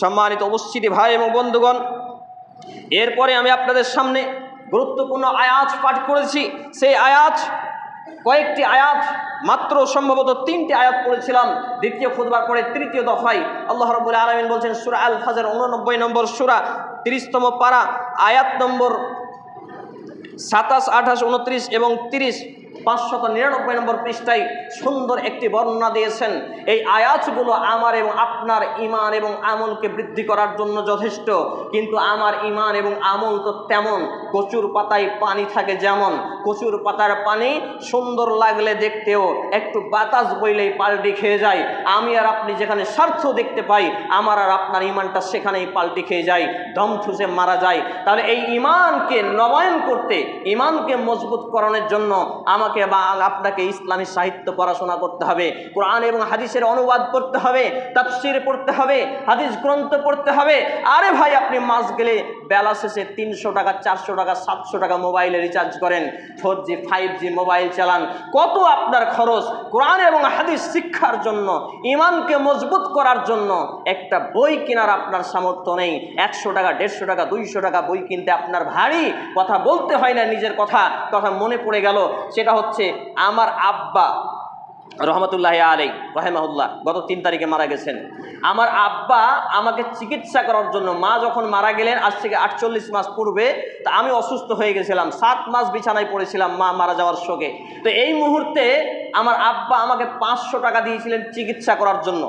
সম্মানিত উপস্থিতি ভাই এবং বন্ধুগণ, এরপরে আমি আপনাদের সামনে গুরুত্বপূর্ণ আয়াত পাঠ করেছি। সেই আয়াত, কয়েকটি আয়াত মাত্র সম্ভবত তিনটি আয়াত পড়েছিলাম। দ্বিতীয় খুদবার পরে তৃতীয় দফায় আল্লাহ রবুল আলমিন বলছেন, সুরা আল ফাজার উননব্বই নম্বর সুরা, তিরিশতম পারা, আয়াত নম্বর সাতাশ, আঠাশ, উনত্রিশ এবং তিরিশ। পাঁচশত নিরানব্বই নম্বর পৃষ্ঠায় সুন্দর একটি বর্ণনা দিয়েছেন, এই আয়াতগুলো আমার এবং আপনার ইমান এবং আমলকে বৃদ্ধি করার জন্য যথেষ্ট, কিন্তু আমার ইমান এবং আমল তো তেমন, কচুর পাতায় পানি থাকে যেমন, কচুর পাতার পানি সুন্দর লাগলে দেখতেও, একটু বাতাস বইলেই পাল্টি খেয়ে যায়, আমি আর আপনি যেখানে স্বার্থ দেখতে পাই, আমার আর আপনার ইমানটা সেখানেই পাল্টি খেয়ে যায়, দম ঠুসে মারা যায়। তাহলে এই ইমানকে নবায়ন করতে ইমানকে মজবুত করানোর জন্য আমাকে বা আপনাকে ইসলামী সাহিত্য পড়াশোনা করতে হবে, কোরআন এবং হাদিসের অনুবাদ করতে হবে, তাফসির পড়তে হবে, হাদিস গ্রন্থ পড়তে হবে। আরে ভাই, আপনি মাস গেলে বেলা শেষে তিনশো টাকা, চারশো টাকা, সাতশো টাকা মোবাইলে রিচার্জ করেন। Four G five G mobile চালান। কত আপনার খরচ কোরআন এবং হাদিস শিক্ষার জন্য, ইমানকে মজবুত করার জন্য। একটা বই কেনার আপনার সামর্থ্য নেই। একশো টাকা, দেড়শো টাকা, দুইশো টাকা বই কিনতে আপনার ভারী। কথা বলতে হয় না নিজের কথা। কথা মনে পড়ে গেল, সেটা হচ্ছে আমার আব্বা, রহমতুল্লাহ আলাই রহেমাহুল্লাহ, গত তিন তারিখে মারা গেছেন। আমার আব্বা আমাকে চিকিৎসা করার জন্য, মা যখন মারা গেলেন, আজ থেকে আটচল্লিশ মাস পূর্বে, তা আমি অসুস্থ হয়ে গেছিলাম। সাত মাস বিছানায় পড়েছিলাম মা মারা যাওয়ার শোকে। তো এই মুহূর্তে আমার আব্বা আমাকে পাঁচশো টাকা দিয়েছিলেন চিকিৎসা করার জন্য।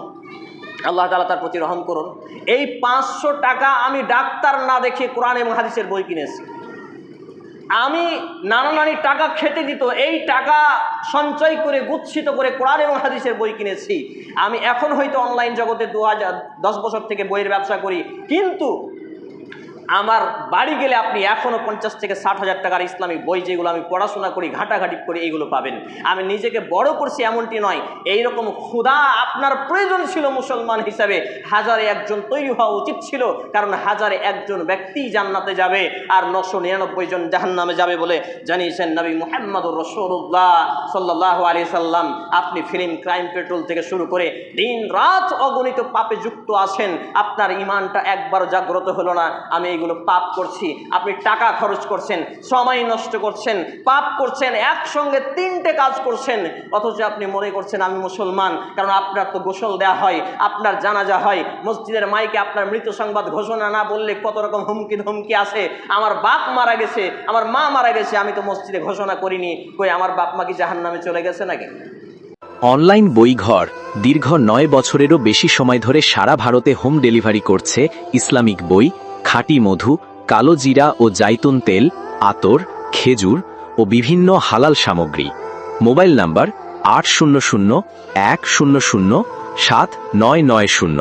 আল্লাহ তালা তার প্রতি রহম করুন। এই পাঁচশো টাকা আমি ডাক্তার না দেখে কোরআন এবং হাদিসের বই কিনেছি। আমি নানা নানি টাকা খেতে দিত, এই টাকা সঞ্চয় করে, গুচ্ছিত করে কোরআন এবং হাদিসের বই কিনেছি। আমি এখন হয়তো অনলাইন জগতে দু হাজার, দশ বছর থেকে বইয়ের ব্যবসা করি। কিন্তু আমার বাড়ি গেলে আপনি এখনও পঞ্চাশ থেকে ষাট হাজার টাকার ইসলামিক বই যেগুলো আমি পড়াশোনা করি, ঘাটাঘাটি করি এইগুলো পাবেন। আমি নিজেকে বড় করছি এমনটি নয়, এইরকম ক্ষুধা আপনার প্রয়োজন ছিল মুসলমান হিসাবে, হাজারে একজন তৈরি হওয়া উচিত ছিল, কারণ হাজারে একজন ব্যক্তি জান্নাতে যাবে আর নশো নিরানব্বই জন জাহান্নামে যাবে বলে জানিয়েছেন নবী মোহাম্মদুর রসুল্লাহ সাল্লাহ আলি সাল্লাম। আপনি ফিল্ম, ক্রাইম, পেট্রোল থেকে শুরু করে দিন রাত অগণিত পাপে যুক্ত আছেন। আপনার ইমানটা একবার জাগ্রত হলো না। আমি এইগুলো পাপ করছি, আপনি টাকা খরচ করছেন, সময় নষ্ট করছেন, পাপ করছেন, একসঙ্গে তিনটে কাজ করছেন, অথচ আপনি মনে করছেন আমি মুসলমান, কারণ আপনার তো গোসল দেওয়া হয়, আপনার জানাজা হয়, মসজিদের মাইকে আপনার মৃত সংবাদ ঘোষণা না বললে কত রকম হুমকি ধমকি আছে আমার বাপ মারা গেছে, আমার মা মারা গেছে, আমি তো মসজিদে ঘোষণা করিনি, কই আমার বাপ মা কি জাহান নামে চলে গেছে নাকি? অনলাইন বইঘর দীর্ঘ নয় বছরেরও বেশি সময় ধরে সারা ভারতে হোম ডেলিভারি করছে ইসলামিক বই খাঁটি মধু, কালো জিরা ও জাইতুন তেল, আতর, খেজুর ও বিভিন্ন হালাল সামগ্রী। মোবাইল নাম্বার আট শূন্য শূন্য এক শূন্য শূন্য সাত নয় নয় শূন্য।